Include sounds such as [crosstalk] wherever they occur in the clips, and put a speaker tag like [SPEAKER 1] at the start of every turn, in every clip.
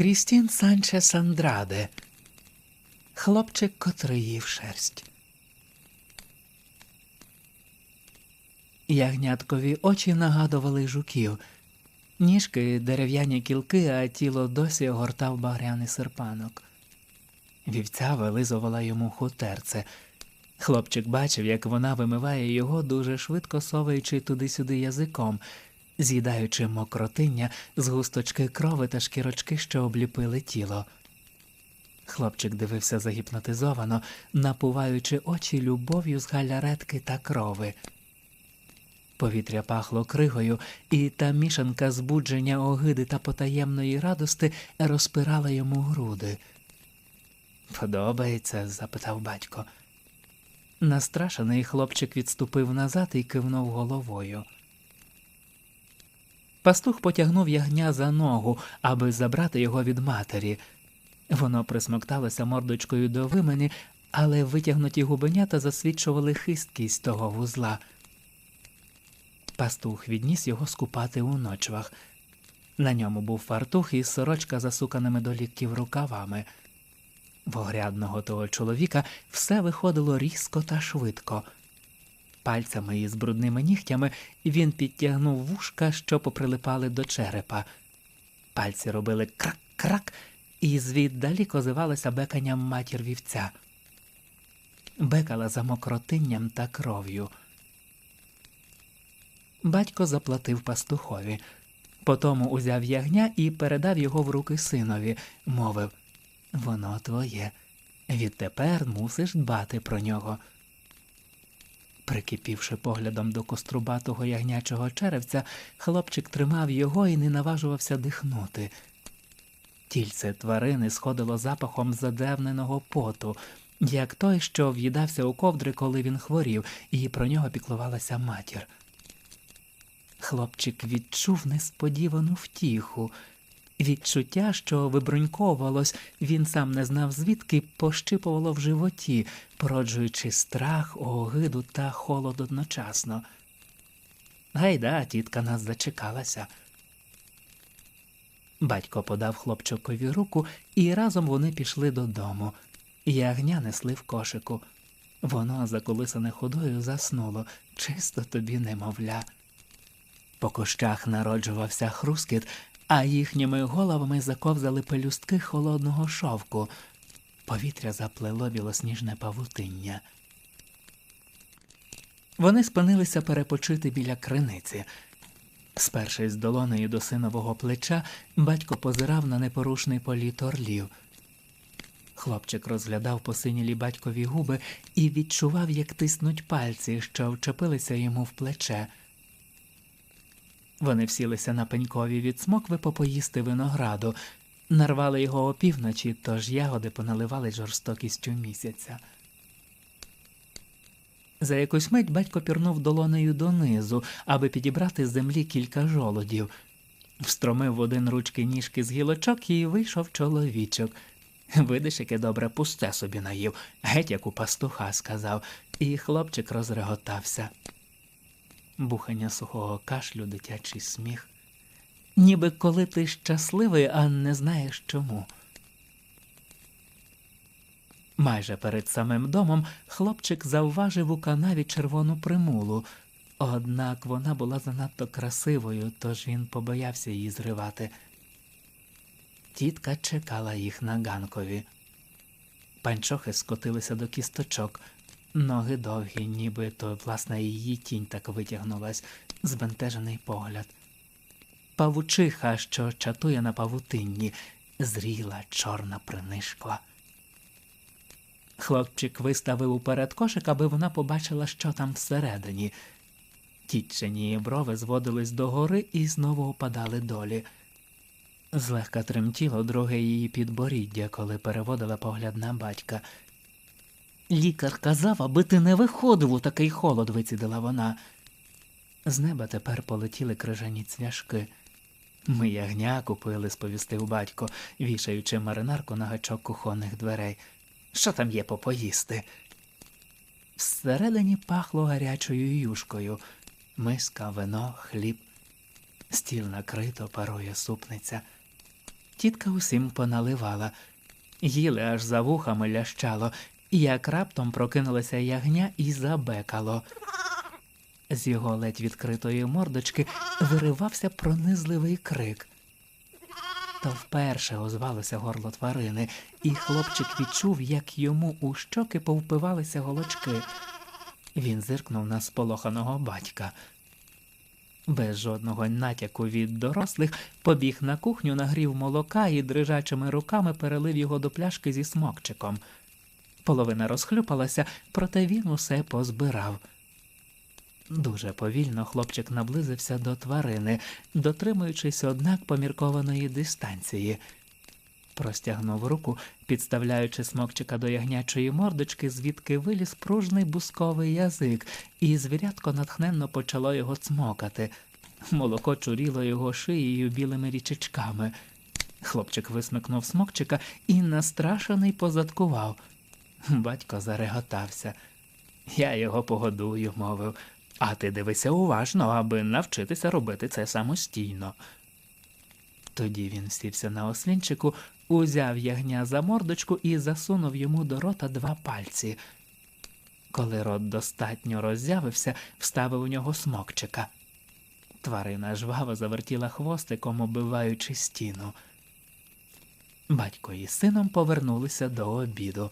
[SPEAKER 1] Крістін Санчес Андраде, хлопчик, котрий їв шерсть. Ягняткові очі нагадували жуків, ніжки дерев'яні кілки, а тіло досі огортав багряний серпанок. Вівця вилизувала йому хутерце. Хлопчик бачив, як вона вимиває його, дуже швидко соваючи туди-сюди язиком, з'їдаючи мокротиння з густочки крови та шкірочки, що обліпили тіло. Хлопчик дивився загіпнотизовано, напуваючи очі любов'ю з галяретки та крови. Повітря пахло кригою, і та мішанка збудження огиди та потаємної радости розпирала йому груди. Подобається? запитав батько. Настрашений хлопчик відступив назад і кивнув головою. Пастух потягнув ягня за ногу, аби забрати його від матері. Воно присмокталося мордочкою до вимені, але витягнуті губенята засвідчували хисткість того вузла. Пастух відніс його скупати у ночвах. На ньому був фартух і сорочка засуканими до ліктів рукавами. В огрядного того чоловіка все виходило різко та швидко. Пальцями із брудними нігтями він підтягнув вушка, що поприлипали до черепа. Пальці робили крак-крак, і звіддалі козивалося беканням матір вівця. Бекала за мокротинням та кров'ю. Батько заплатив пастухові. Потому узяв ягня і передав його в руки синові, мовив Воно твоє. Відтепер мусиш дбати про нього. Прикипівши поглядом до кострубатого ягнячого черевця, хлопчик тримав його і не наважувався дихнути. Тільце тварини сходило запахом задевненого поту, як той, що в'їдався у ковдри, коли він хворів, і про нього піклувалася матір. Хлопчик відчув несподівану втіху. Відчуття, що вибруньковувалось, він сам не знав звідки, пощипувало в животі, породжуючи страх, огиду та холод одночасно. Гайда, тітка нас зачекалася. Батько подав хлопчикові руку, і разом вони пішли додому. Ягня несли в кошику. Воно, заколисане ходою, заснуло, чисто тобі немовля. По кущах народжувався хрускіт, а їхніми головами заковзали пелюстки холодного шовку. Повітря заплело білосніжне павутиння. Вони спинилися перепочити біля криниці. Спершись долонею до синового плеча, батько позирав на непорушний політ орлів. Хлопчик розглядав посинілі батькові губи і відчував, як тиснуть пальці, що вчепилися йому в плече. Вони всілися на пенькові від смокви попоїсти винограду, нарвали його опівночі, тож ягоди поналивали жорстокістю місяця. За якусь мить батько пірнув долонею донизу, аби підібрати з землі кілька жолодів, встромив в один ручки ніжки з гілочок і вийшов чоловічок. Видиш, яке добре пусте собі наїв, геть як у пастуха сказав, і хлопчик розреготався бухання сухого кашлю, дитячий сміх. Ніби коли ти щасливий, а не знаєш чому. Майже перед самим домом хлопчик завважив у канаві червону примулу, однак вона була занадто красивою, тож він побоявся її зривати. Тітка чекала їх на ганкові. Панчохи скотилися до кісточок, Ноги довгі, ніби то власне її тінь так витягнулась, збентежений погляд. Павучиха, що чатує на павутинні, зріла, чорна принишкла. Хлопчик виставив уперед кошик, аби вона побачила, що там всередині. Тітчені брови зводились догори і знову опадали долі. Злегка тремтіло друге її підборіддя, коли переводила погляд на батька. Лікар казав, аби ти не виходив у такий холод, вицідила вона. З неба тепер полетіли крижані цвяшки. Ми ягня купили, сповістив батько, вішаючи маринарку на гачок кухонних дверей. Що там є попоїсти? Всередині пахло гарячою юшкою, миска, вино, хліб, стіл накрито, парує супниця. Тітка усім поналивала, їли аж за вухами лящало, як раптом прокинулося ягня і забекало. З його ледь відкритої мордочки виривався пронизливий крик. То вперше озвалося горло тварини, і хлопчик відчув, як йому у щоки повпивалися голочки. Він зиркнув на сполоханого батька. Без жодного натяку від дорослих побіг на кухню, нагрів молока і дрижачими руками перелив його до пляшки зі смокчиком. Половина розхлюпалася, проте він усе позбирав. Дуже повільно хлопчик наблизився до тварини, дотримуючись, однак, поміркованої дистанції. Простягнув руку, підставляючи смокчика до ягнячої мордочки, звідки виліз пружний бусковий язик, і звірятко натхненно почало його цмокати. Молоко чуріло його шиєю білими річечками. Хлопчик висмикнув смокчика і настрашений позадкував. [laughs] Батько зареготався. Я його погодую, мовив. А ти дивися уважно, аби навчитися робити це самостійно. Тоді він сівся на ослінчику, узяв ягня за мордочку і засунув йому до рота два пальці. Коли рот достатньо роззявився, вставив у нього смокчика. Тварина жваво завертіла хвостиком, оббиваючи стіну. Батько із сином повернулися до обіду.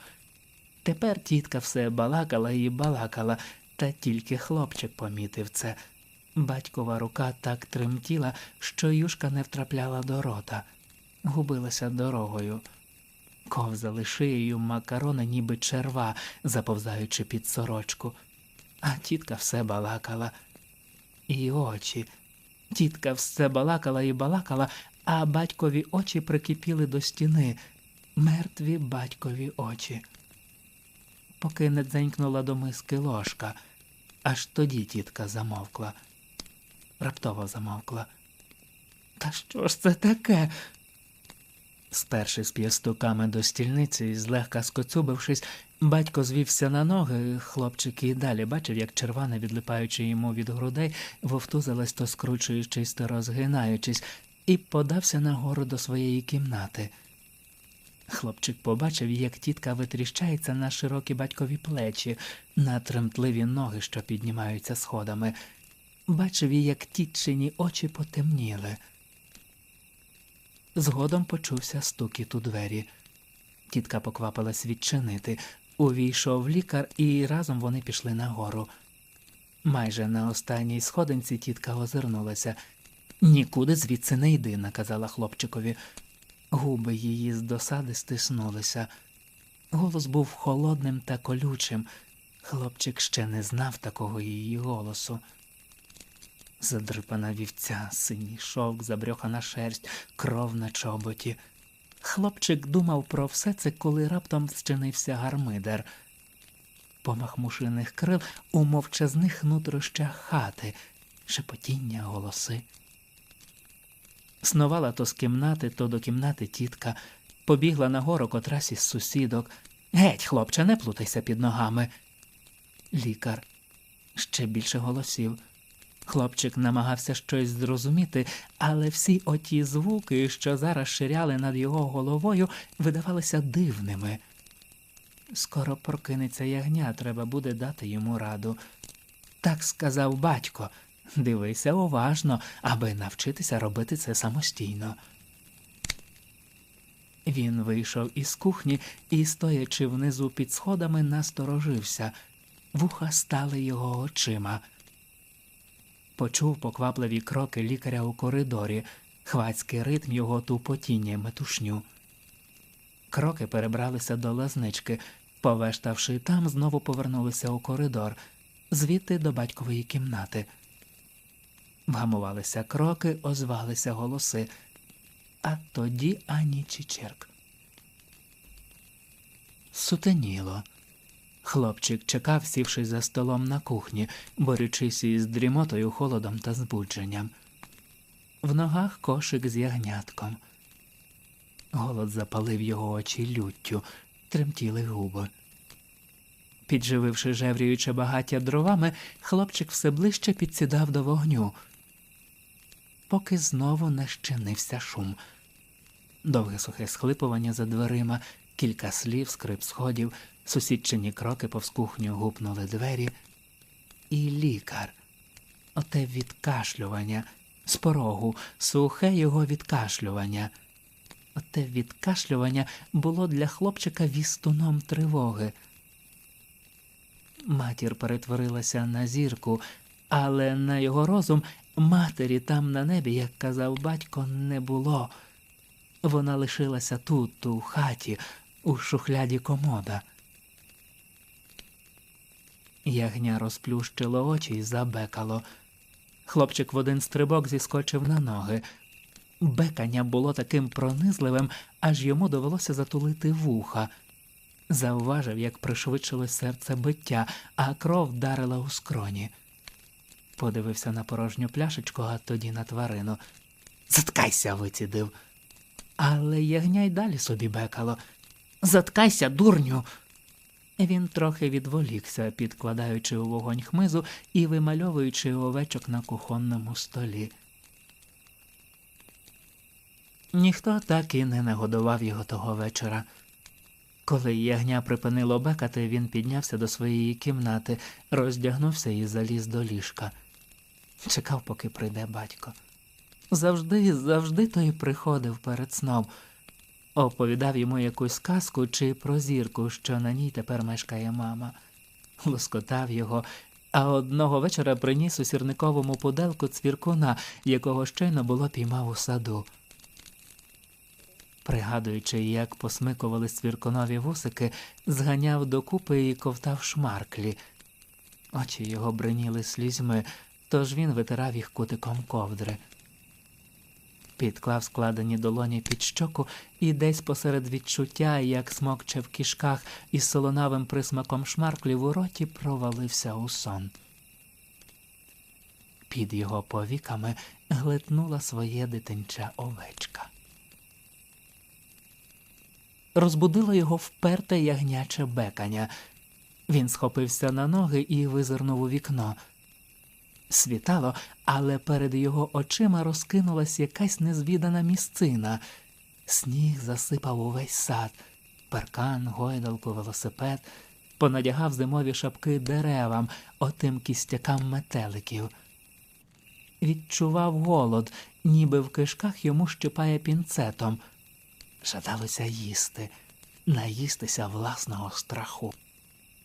[SPEAKER 1] Тепер тітка все балакала і балакала, та тільки хлопчик помітив це. Батькова рука так тремтіла, що юшка не втрапляла до рота, губилася дорогою. Ковзали шиєю макарони, ніби черва, заповзаючи під сорочку. А тітка все балакала. І очі. Тітка все балакала і балакала, а батькові очі прикипіли до стіни, мертві батькові очі. Поки не дзенькнула до миски ложка, аж тоді тітка замовкла раптово замовкла. Та що ж це таке? Спершись п'ястуками до стільниці злегка скоцюбившись, батько звівся на ноги, хлопчик і далі бачив, як черване, відлипаючи йому від грудей, вовтузилась то скручуючись, то розгинаючись, і подався нагору до своєї кімнати. Хлопчик побачив, як тітка витріщається на широкі батькові плечі, на тремтливі ноги, що піднімаються сходами бачив, як тітчині очі потемніли. Згодом почувся стукіт у двері. Тітка поквапилась відчинити. Увійшов лікар, і разом вони пішли нагору. Майже на останній сходинці тітка озирнулася. Нікуди звідси не йди, наказала хлопчикові. Губи її з досади стиснулися. Голос був холодним та колючим. Хлопчик ще не знав такого її голосу задрипана вівця, синій шовк, забрьохана шерсть, кров на чоботі. Хлопчик думав про все це, коли раптом зчинився гармидер. Помах мушиних крил у мовчазних нутрощах хати, шепотіння, голоси. Снувала то з кімнати, то до кімнати тітка, побігла нагору котрась із сусідок. Геть, хлопче, не плутайся під ногами. Лікар ще більше голосів. Хлопчик намагався щось зрозуміти, але всі оті звуки, що зараз ширяли над його головою, видавалися дивними. Скоро прокинеться ягня, треба буде дати йому раду. Так сказав батько. Дивися уважно, аби навчитися робити це самостійно. Він вийшов із кухні і, стоячи внизу під сходами, насторожився. Вуха стали його очима почув поквапливі кроки лікаря у коридорі, хвацький ритм його тупотіння метушню. Кроки перебралися до лазнички, повештавши там, знову повернулися у коридор, звідти до батькової кімнати. Вгамувалися кроки, озвалися голоси, а тоді ані чичерк. Сутеніло. Хлопчик чекав, сівши за столом на кухні, борючись із дрімотою, холодом та збудженням. В ногах кошик з ягнятком. Голод запалив його очі люттю, тремтіли губи. Піджививши жевріюче багаття дровами, хлопчик все ближче підсідав до вогню, поки знову не щинився шум. Довге сухе схлипування за дверима, кілька слів, скрип сходів, сусідчині кроки повз кухню гупнули двері. І лікар. Оте відкашлювання з порогу, сухе його відкашлювання. Оте відкашлювання було для хлопчика вістуном тривоги. Матір перетворилася на зірку, але на його розум матері там на небі, як казав батько, не було. Вона лишилася тут, у хаті, у шухляді комода. Ягня розплющило очі і забекало. Хлопчик в один стрибок зіскочив на ноги. Бекання було таким пронизливим, аж йому довелося затулити вуха. Завважив, як пришвидшилось серце биття, а кров вдарила у скроні. Подивився на порожню пляшечку, а тоді на тварину. Заткайся, вицідив. Але ягня й далі собі бекало. Заткайся, дурню. Він трохи відволікся, підкладаючи у вогонь хмизу і вимальовуючи овечок на кухонному столі. Ніхто так і не нагодував його того вечора. Коли ягня припинило бекати, він піднявся до своєї кімнати, роздягнувся і заліз до ліжка. Чекав, поки прийде батько. Завжди, завжди той приходив перед сном, оповідав йому якусь сказку чи про зірку, що на ній тепер мешкає мама, лоскотав його, а одного вечора приніс у сірниковому пуделку цвіркуна, якого щойно було піймав у саду. Пригадуючи, як посмикували цвіркунові вусики, зганяв докупи і ковтав шмарклі. Очі його бриніли слізьми, тож він витирав їх кутиком ковдри. Підклав складені долоні під щоку і десь посеред відчуття, як смокче в кишках із солонавим присмаком шмарклів у роті, провалився у сон. Під його повіками глитнула своє дитинча овечка. Розбудило його вперте ягняче бекання. Він схопився на ноги і визирнув у вікно. Світало, але перед його очима розкинулась якась незвідана місцина. Сніг засипав увесь сад, паркан, гойдалку, велосипед, понадягав зимові шапки деревам, отим кістякам метеликів. Відчував голод, ніби в кишках йому щипає пінцетом. Жадалося їсти, наїстися власного страху.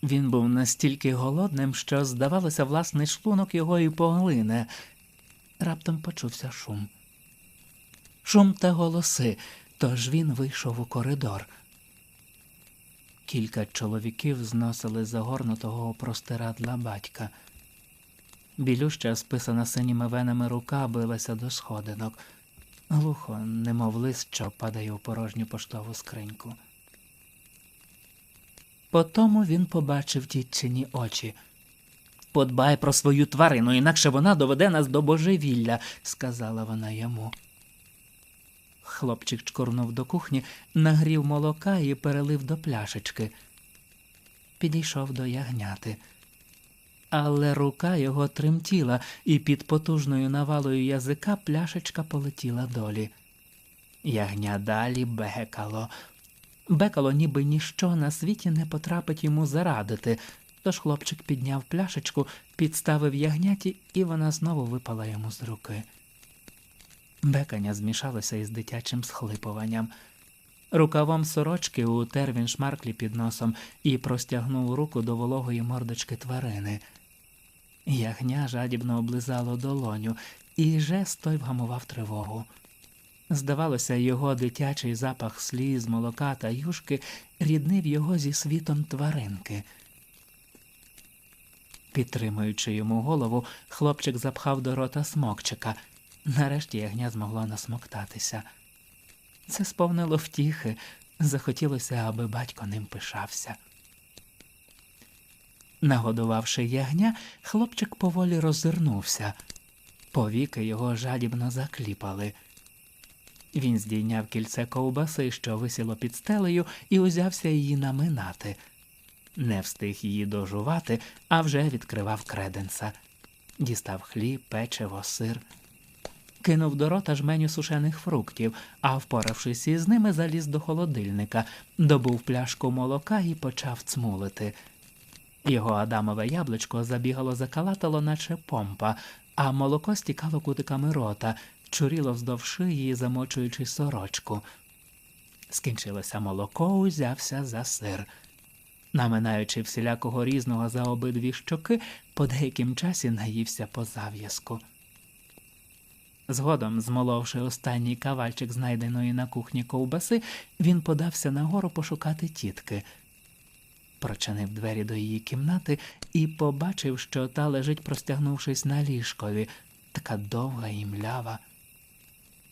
[SPEAKER 1] Він був настільки голодним, що, здавалося, власний шлунок його і поглине. Раптом почувся шум. Шум та голоси, тож він вийшов у коридор. Кілька чоловіків зносили загорнутого простирадла батька. Білюща, списана синіми венами рука, билася до сходинок. Глухо, немов лист, що падає у порожню поштову скриньку. Потому він побачив тітчині очі. Подбай про свою тварину, інакше вона доведе нас до божевілля, сказала вона йому. Хлопчик чкурнув до кухні, нагрів молока і перелив до пляшечки. Підійшов до ягняти. Але рука його тремтіла, і під потужною навалою язика пляшечка полетіла долі. Ягня далі бекало. Бекало, ніби ніщо на світі не потрапить йому зарадити, тож хлопчик підняв пляшечку, підставив ягняті, і вона знову випала йому з руки. Бекання змішалося із дитячим схлипуванням. Рукавом сорочки утер він шмарклі під носом і простягнув руку до вологої мордочки тварини. Ягня жадібно облизало долоню, і жест той вгамував тривогу. Здавалося, його дитячий запах сліз, молока та юшки ріднив його зі світом тваринки. Підтримуючи йому голову, хлопчик запхав до рота смокчика. Нарешті ягня змогла насмоктатися. Це сповнило втіхи, захотілося, аби батько ним пишався. Нагодувавши ягня, хлопчик поволі роззирнувся. Повіки його жадібно закліпали. Він здійняв кільце ковбаси, що висіло під стелею, і узявся її наминати. Не встиг її дожувати, а вже відкривав креденса. Дістав хліб, печиво, сир. кинув до рота жменю сушених фруктів, а впоравшись із ними, заліз до холодильника, добув пляшку молока і почав цмулити. Його адамове яблучко забігало закалатало, наче помпа, а молоко стікало кутиками рота, чуріло вздовж шиї, замочуючи сорочку. Скінчилося молоко, узявся за сир. Наминаючи всілякого різного за обидві щоки, по деяким часі наївся по зав'язку. Згодом, змоловши останній кавальчик знайденої на кухні ковбаси, він подався нагору пошукати тітки. Прочинив двері до її кімнати і побачив, що та лежить, простягнувшись на ліжкові, така довга і млява.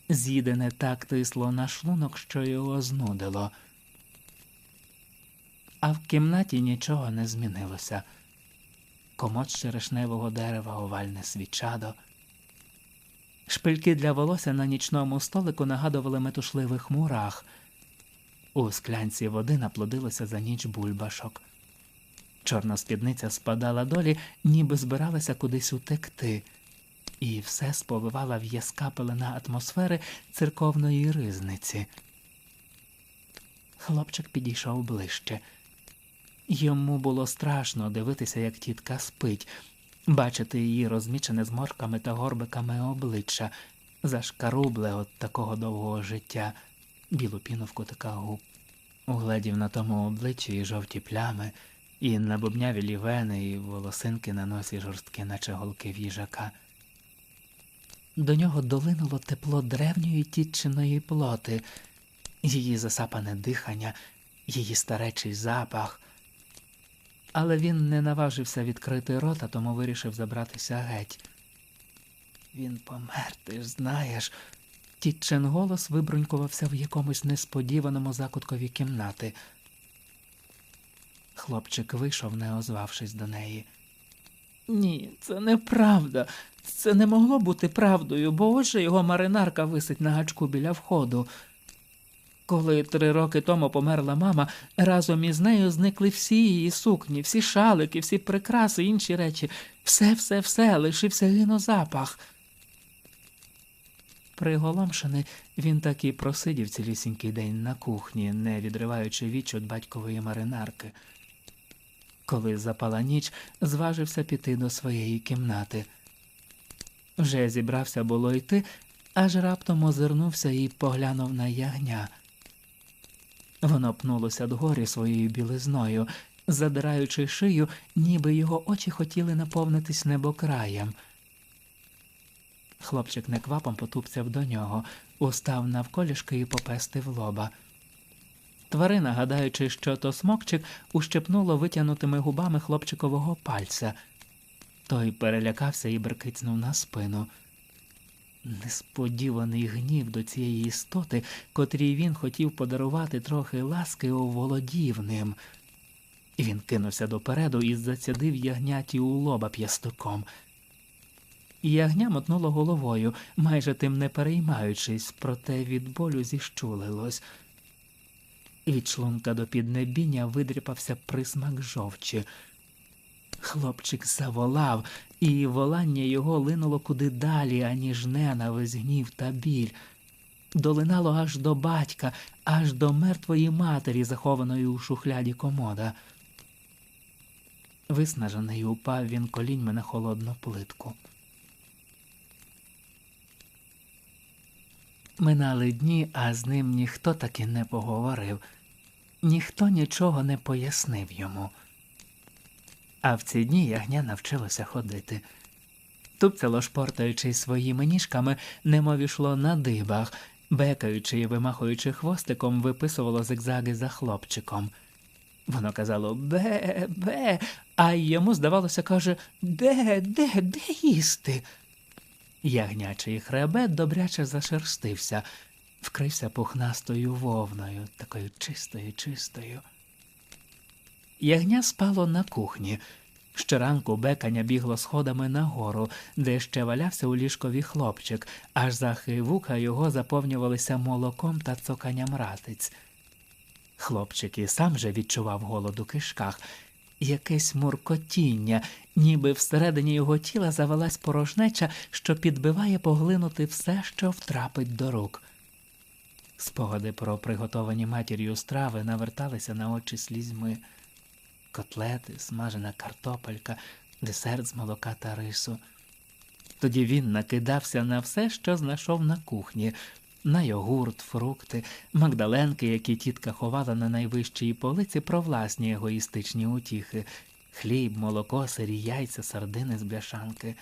[SPEAKER 1] З'їдене так тисло на шлунок, що його знудило. А в кімнаті нічого не змінилося. Комод черешневого дерева, овальне свічадо. Шпильки для волосся на нічному столику нагадували метушливих мурах. У склянці води наплодилося за ніч бульбашок. Чорна спідниця спадала долі, ніби збиралася кудись утекти, і все сповивала в'язка пелена атмосфери церковної ризниці. Хлопчик підійшов ближче. Йому було страшно дивитися, як тітка спить, бачити її розмічене зморками та горбиками обличчя, зашкарубле от такого довгого життя, білу піну в кутиках губ. Угледів на тому обличчі і жовті плями, і набубняві лівени, і волосинки на носі жорсткі, наче голки в'їжака. До нього долинуло тепло древньої тітчиної плоти, її засапане дихання, її старечий запах. Але він не наважився відкрити рота, тому вирішив забратися геть. Він помер, ти ж знаєш. Тітчин голос вибрунькувався в якомусь несподіваному закуткові кімнати. Хлопчик вийшов, не озвавшись до неї. Ні, це неправда. Це не могло бути правдою, бо ось же його маринарка висить на гачку біля входу. Коли три роки тому померла мама, разом із нею зникли всі її сукні, всі шалики, всі прикраси, інші речі, все, все, все, лишився гінозапах. Приголомшений, він так і просидів цілісінький день на кухні, не відриваючи віч від батькової маринарки. Коли запала ніч, зважився піти до своєї кімнати. Вже зібрався було йти, аж раптом озирнувся і поглянув на ягня. Воно пнулося догорі своєю білизною, задираючи шию, ніби його очі хотіли наповнитись небокраєм. Хлопчик неквапом потупцяв до нього, устав навколішки і попестив лоба. Тварина, гадаючи, що то смокчик, ущепнуло витягнутими губами хлопчикового пальця. Той перелякався і беркицнув на спину. Несподіваний гнів до цієї істоти, котрій він хотів подарувати трохи ласки, оволодів ним. Він кинувся допереду і зацядив ягняті у лоба п'ястуком. Ягня мотнуло головою, майже тим не переймаючись, проте від болю зіщулилось. Від шлунка до піднебіння видріпався присмак жовчі. Хлопчик заволав, і волання його линуло куди далі, аніж ненависть, гнів та біль. Долинало аж до батька, аж до мертвої матері, захованої у шухляді комода. Виснажений упав він коліньми на холодну плитку. Минали дні, а з ним ніхто таки не поговорив, ніхто нічого не пояснив йому. А в ці дні ягня навчилося ходити. Тупцяло шпортаючи своїми ніжками, немов ішло на дибах, бекаючи і вимахуючи хвостиком, виписувало зигзаги за хлопчиком. Воно казало бе, бе, а йому, здавалося, каже Де, де, де їсти? Ягнячий хребет добряче зашерстився, вкрився пухнастою вовною, такою чистою, чистою. Ягня спало на кухні. Щоранку бекання бігло сходами нагору, де ще валявся у ліжкові хлопчик, аж захи вуха його заповнювалися молоком та цоканням ратиць. Хлопчик і сам же відчував голод у кишках, якесь муркотіння, ніби всередині його тіла завелась порожнеча, що підбиває поглинути все, що втрапить до рук. Спогади про приготовані матір'ю страви наверталися на очі слізьми. Котлети, смажена картопелька, десерт з молока та рису. Тоді він накидався на все, що знайшов на кухні, на йогурт, фрукти, магдаленки, які тітка ховала на найвищій полиці про власні егоїстичні утіхи, хліб, молоко, сирі яйця, сардини з бляшанки.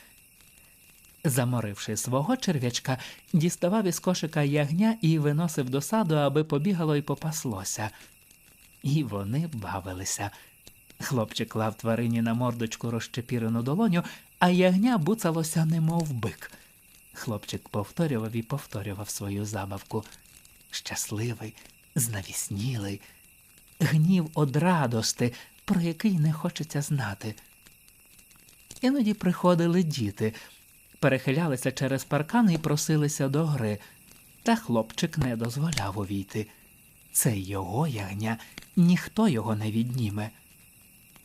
[SPEAKER 1] Заморивши свого черв'ячка, діставав із кошика ягня і виносив до саду, аби побігало і попаслося. І вони бавилися. Хлопчик клав тварині на мордочку розчепірену долоню, а ягня буцалося, немов бик. Хлопчик повторював і повторював свою забавку. Щасливий, знавіснілий, гнів од радости, про який не хочеться знати. Іноді приходили діти, перехилялися через паркан і просилися до гри, та хлопчик не дозволяв увійти. Це його ягня, ніхто його не відніме.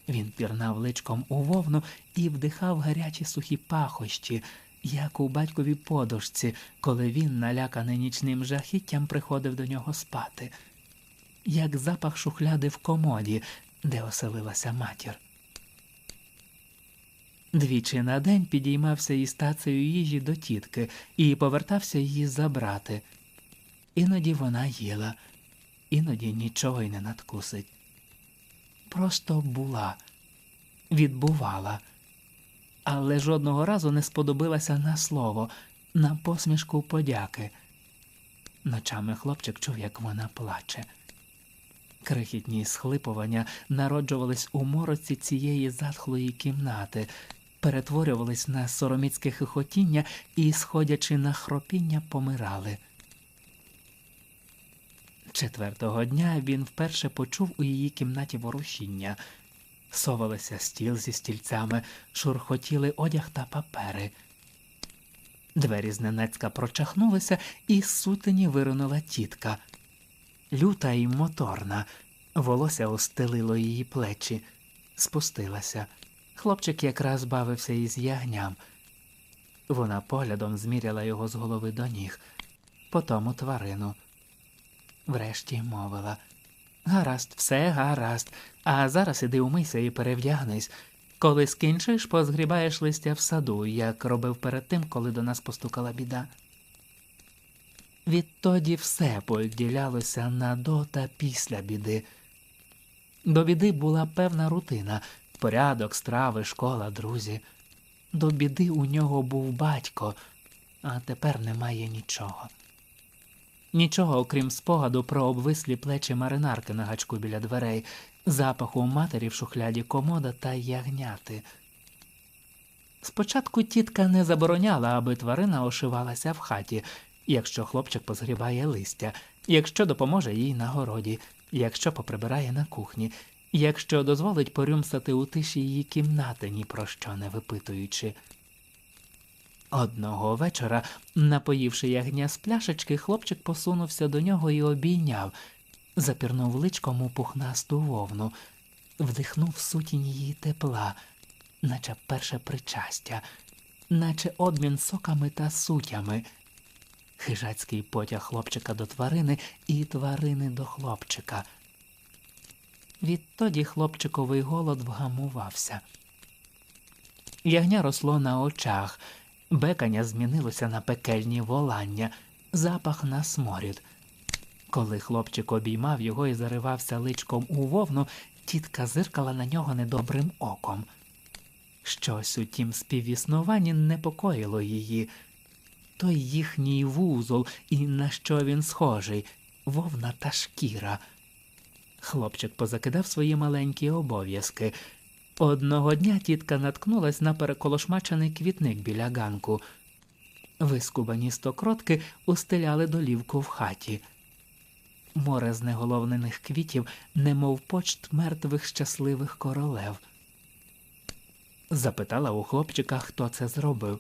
[SPEAKER 1] Він пірнав личком у вовну і вдихав гарячі сухі пахощі, як у батьковій подушці, коли він, наляканий нічним жахіттям, приходив до нього спати, як запах шухляди в комоді, де оселилася матір. Двічі на день підіймався із тацею їжі до тітки і повертався її забрати. Іноді вона їла, іноді нічого й не надкусить. Просто була, відбувала, але жодного разу не сподобилася на слово, на посмішку подяки. Ночами хлопчик чув, як вона плаче. Крихітні схлипування народжувались у мороці цієї затхлої кімнати, перетворювались на сороміцьке хихотіння і, сходячи на хропіння, помирали. Четвертого дня він вперше почув у її кімнаті ворушіння. Совалися стіл зі стільцями, шурхотіли одяг та папери. Двері зненацька прочахнулися, і з сутені виринула тітка. Люта і моторна, волосся остелило її плечі, спустилася. Хлопчик якраз бавився із ягням. Вона поглядом зміряла його з голови до ніг, потім у тварину. Врешті мовила Гаразд, все гаразд, а зараз іди умийся і перевдягнись. Коли скінчиш, позгрібаєш листя в саду, як робив перед тим, коли до нас постукала біда. Відтоді все поділялося на до та після біди. До біди була певна рутина порядок, страви, школа, друзі. До біди у нього був батько, а тепер немає нічого. Нічого, окрім спогаду про обвислі плечі маринарки на гачку біля дверей, запаху матері в шухляді комода та ягняти. Спочатку тітка не забороняла, аби тварина ошивалася в хаті, якщо хлопчик позгрібає листя, якщо допоможе їй на городі, якщо поприбирає на кухні, якщо дозволить порюмсати у тиші її кімнати, ні про що не випитуючи. Одного вечора, напоївши ягня з пляшечки, хлопчик посунувся до нього і обійняв, запірнув личком у пухнасту вовну, вдихнув сутінь її тепла, наче перше причастя, наче обмін соками та сутями. Хижацький потяг хлопчика до тварини і тварини до хлопчика. Відтоді хлопчиковий голод вгамувався. Ягня росло на очах, бекання змінилося на пекельні волання, запах на сморід. Коли хлопчик обіймав його і заривався личком у вовну, тітка зиркала на нього недобрим оком. Щось у тім співіснуванні непокоїло її. Той їхній вузол, і на що він схожий, вовна та шкіра. Хлопчик позакидав свої маленькі обов'язки. Одного дня тітка наткнулась на переколошмачений квітник біля ганку. Вискубані стокротки устеляли долівку в хаті. Море знеголовнених квітів, немов почт мертвих щасливих королев. Запитала у хлопчика, хто це зробив.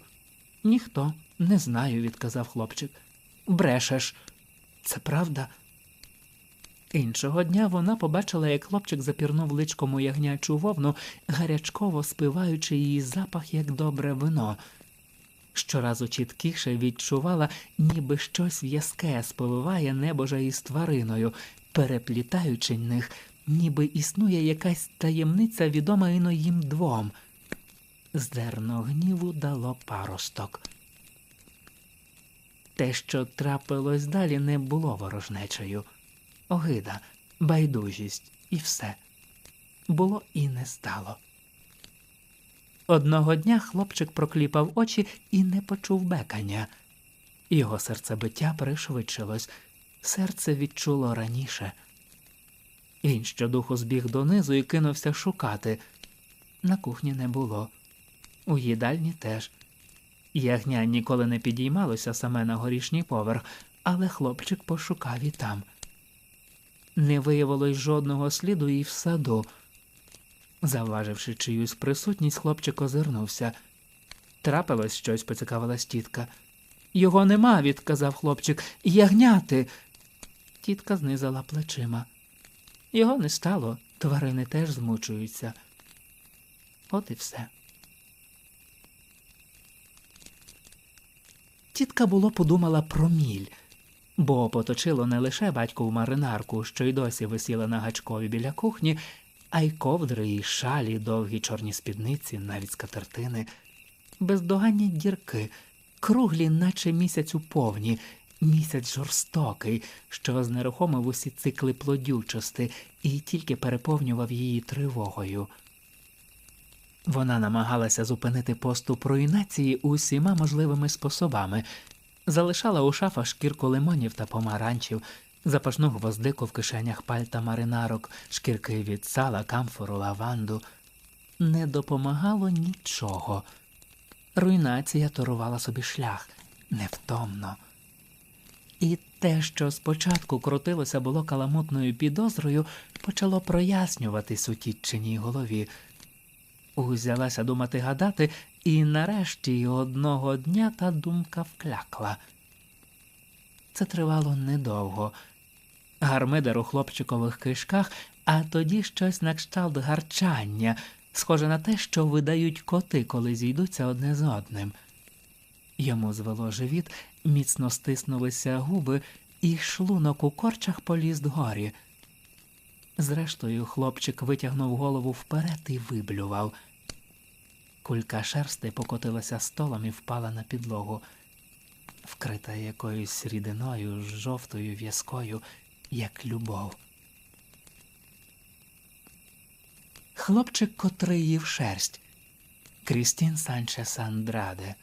[SPEAKER 1] Ніхто, не знаю, відказав хлопчик. Брешеш, це правда? Іншого дня вона побачила, як хлопчик запірнув личком у ягнячу вовну, гарячково спиваючи її запах, як добре вино. Щоразу чіткіше відчувала, ніби щось в'язке сповиває небожа із твариною, переплітаючи них, ніби існує якась таємниця, відома іно їм двом. Зерно гніву дало паросток. Те, що трапилось далі, не було ворожнечею. Огида, байдужість і все. Було і не стало. Одного дня хлопчик прокліпав очі і не почув бекання. Його серцебиття пришвидшилось, серце відчуло раніше. Він щодуху збіг донизу і кинувся шукати. На кухні не було, у їдальні теж. Ягня ніколи не підіймалося саме на горішній поверх, але хлопчик пошукав і там. Не виявилось жодного сліду і в саду. Завваживши чиюсь присутність, хлопчик озирнувся. Трапилось щось, поцікавилась тітка. Його нема, відказав хлопчик. Ягняти. Тітка знизала плечима. Його не стало, тварини теж змучуються. От і все. Тітка було подумала про міль, бо поточило не лише батькову маринарку, що й досі висіла на гачкові біля кухні, а й ковдри, і шалі, довгі чорні спідниці, навіть скатертини, бездоганні дірки, круглі, наче місяць у повні, місяць жорстокий, що знерухомив усі цикли плодючости і тільки переповнював її тривогою. Вона намагалася зупинити поступ руйнації усіма можливими способами, залишала у шафах шкірку лимонів та помаранчів, запашну гвоздику в кишенях пальта маринарок, шкірки від сала, камфору, лаванду. Не допомагало нічого. Руйнація торувала собі шлях невтомно. І те, що спочатку крутилося було каламутною підозрою, почало прояснюватись у тітчиній голові. Узялася думати гадати, і нарешті одного дня та думка вклякла. Це тривало недовго. Гармидер у хлопчикових кишках, а тоді щось на кшталт гарчання, схоже на те, що видають коти, коли зійдуться одне з одним. Йому звело живіт, міцно стиснулися губи, і шлунок у корчах поліз дгорі. Зрештою, хлопчик витягнув голову вперед і виблював. Кулька шерсти покотилася столом і впала на підлогу, вкрита якоюсь рідиною, жовтою в'язкою, як любов. Хлопчик, котрий їв шерсть. Крістін Санчес Андраде.